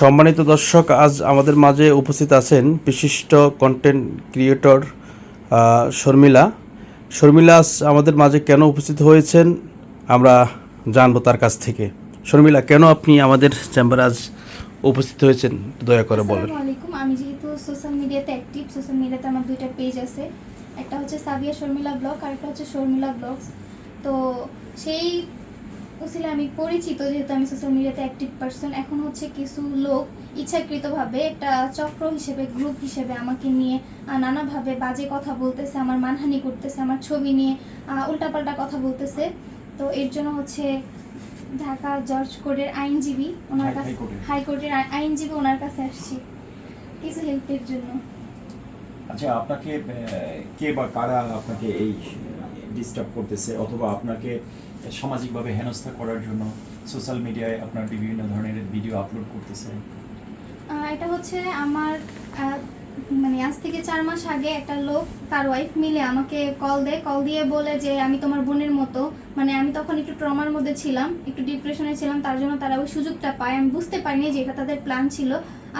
সম্মানিত দর্শক, আজ আমাদের মাঝে উপস্থিত আছেন বিশিষ্ট কন্টেন্ট ক্রিয়েটর শর্মিলা। শর্মিলা, আজ আমাদের মাঝে কেন উপস্থিত হয়েছেন আমরা জানব তার কাছ থেকে। শর্মিলা, কেন আপনি আমাদের চেম্বারে আজ উপস্থিত হয়েছেন? দয়া করে বলেন। আমি যেহেতু সোশ্যাল মিডিয়াতে অ্যাক্টিভ সোশ্যাল মিডিয়াতে আমার দুইটা পেজ আছে। একটা হচ্ছে সাবিয়া শর্মিলা ব্লগ আর একটা হচ্ছে শর্মিলা ব্লগস তো সেই উসিলে আমি পরিচিত যেহেতু আমি সোশ্যাল মিডিয়াতে অ্যাক্টিভ পারসন এখন হচ্ছে কিছু লোক ইচ্ছাকৃতভাবে একটা চক্র হিসেবে গ্রুপ হিসেবে আমাকে নিয়ে নানাভাবে বাজে কথা বলতেছে আমার মানহানি করতেছে আমার ছবি নিয়ে উল্টাপাল্টা কথা বলতেছে তো এর জন্য হচ্ছে ঢাকা জর্জ কোর্টের আইনজীবী ওনার কাছে হাইকোর্টের। আইনজীবী ওনার কাছে আসছি কিছু হেল্পের জন্য আচ্ছা আপনাকে কে বা কারা আপনাকে এই ডিস্টার্ব করতেছে অথবা আপনাকে সামাজিকভাবে হেনস্থা করার জন্য সোশ্যাল মিডিয়ায় আপনার বিভিন্ন ধরনের ভিডিও আপলোড করতেছে। এটা হচ্ছে আমার মানে আজ থেকে চার মাস আগে একটা লোক তার ওয়াইফ মিলে আমাকে কল দেয়। কল দিয়ে বলে যে, আমি তোমার বোনের মতো। মানে আমি তখন একটু ট্রমার মধ্যে ছিলাম, একটু ডিপ্রেশনে ছিলাম, তার জন্য তারা ওই সুযোগটা পায়। আমি বুঝতে পারিনি যে এটা তাদের প্ল্যান ছিল।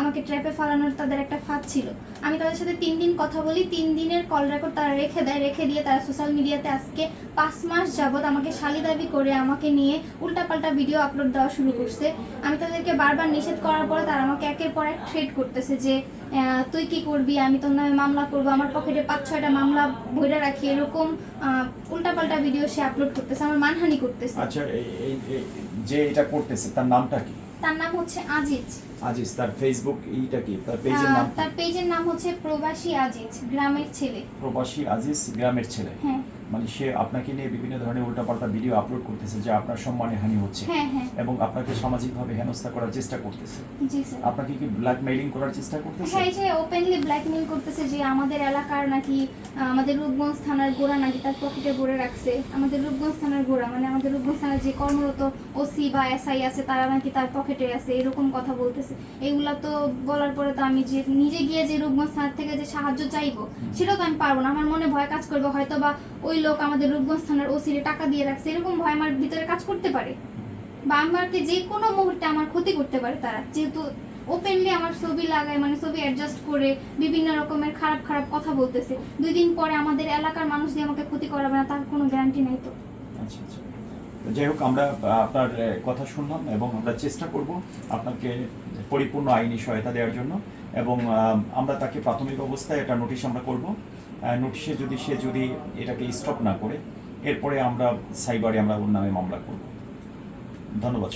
আমাকে ট্র্যাপে ফালানোর তাদের একটা ফাঁদ ছিল। আমি তাদের সাথে তিন দিন কথা বলি। তিন দিনের কল রেকর্ড তারা রেখে দেয়। রেখে দিয়ে তারা সোশ্যাল মিডিয়াতে আজকে পাঁচ মাস যাবৎ আমাকে শালি দাবি করে আমাকে নিয়ে উল্টাপাল্টা ভিডিও আপলোড দেওয়া শুরু করছে। আমি তাদেরকে বারবার নিষেধ করার পরে তারা আমাকে একের পর এক থ্রেড করতেছে যে তুই কি করবি আমি তোর নামে মামলা করব আমার পকেটে পাঁচ ছয়টা মামলা বইরে রাখি এরকম উল্টাপাল্টা ভিডিও সে আপলোড করতেছে আমার মানহানি করতেছে। আচ্ছা এই- যে এটা করতেছে তার নামটা কি? তার নাম হচ্ছে আজিজ। আজিজ তার ফেসবুক এইটা কি? তার পেজের নাম তার পেজের নাম হচ্ছে প্রবাসী আজিজ গ্রামের ছেলে। প্রবাসী আজিজ গ্রামের ছেলে। হ্যাঁ। মানে সে আপনাকে নিয়ে বিভিন্ন ধরনের উল্টাপাল্টা ভিডিও আপলোড করতেছে যা আপনার সম্মানে হানি হচ্ছে হ্যাঁ হ্যাঁ। এবং আপনাকে সামাজিকভাবে হেনস্থা করার চেষ্টা করতেছে। জি আপনাকে কি ব্ল্যাকমেইলিং করার চেষ্টা করতেছে? হ্যাঁ যে ওপেনলি ব্ল্যাকমেল করতেছে যে আমাদের এলাকার নাকি আমাদের রূপগঞ্জ থানার গোড়া নাকি তার পকেটে ভরে রাখছে। আমাদের রূপগঞ্জ থানার গোড়া মানে আমাদের রূপগঞ্জ থানার যে কর্মরত ওসি বা এসআই আছে তারা নাকি তার পকেটে আছে এরকম কথা বলতেছে। এগুলা তো বলার পরে তো আমি যে নিজে গিয়ে যে রূপগঞ্জ থানার থেকে যে সাহায্য চাইব সেটাও তো আমি পারব না। আমার মনে ভয় কাজ করবে হয়তো বা ওই লোক আমাদের রূপগঞ্জ থানার ওসিরে টাকা দিয়ে রাখছে, এরকম ভয় আমার ভিতরে কাজ করতে পারে? বা আমাকে যে কোনো মুহূর্তে আমার ক্ষতি করতে পারে তারা। যেহেতু ওপেনলি আমার ছবি লাগায় মানে ছবি অ্যাডজাস্ট করে বিভিন্ন রকমের খারাপ খারাপ কথা বলতেছে। দুই দিন পরে আমাদের এলাকার মানুষ দিয়ে আমাকে ক্ষতি করাবে না, তার কোনো গ্যারান্টি নেই তো। আচ্ছা আচ্ছা। যাই হোক, আমরা, আপনার কথা শুনলাম এবং আমরা চেষ্টা করব আপনাকে পরিপূর্ণ আইনি সহায়তা দেওয়ার জন্য এবং আমরা তাকে প্রাথমিক অবস্থায় একটা নোটিশ আমরা করব নোটিশে যদি সে যদি এটাকে স্টপ না করে, এরপরে আমরা সাইবারে আমরা ওর নামে মামলা করব ধন্যবাদ।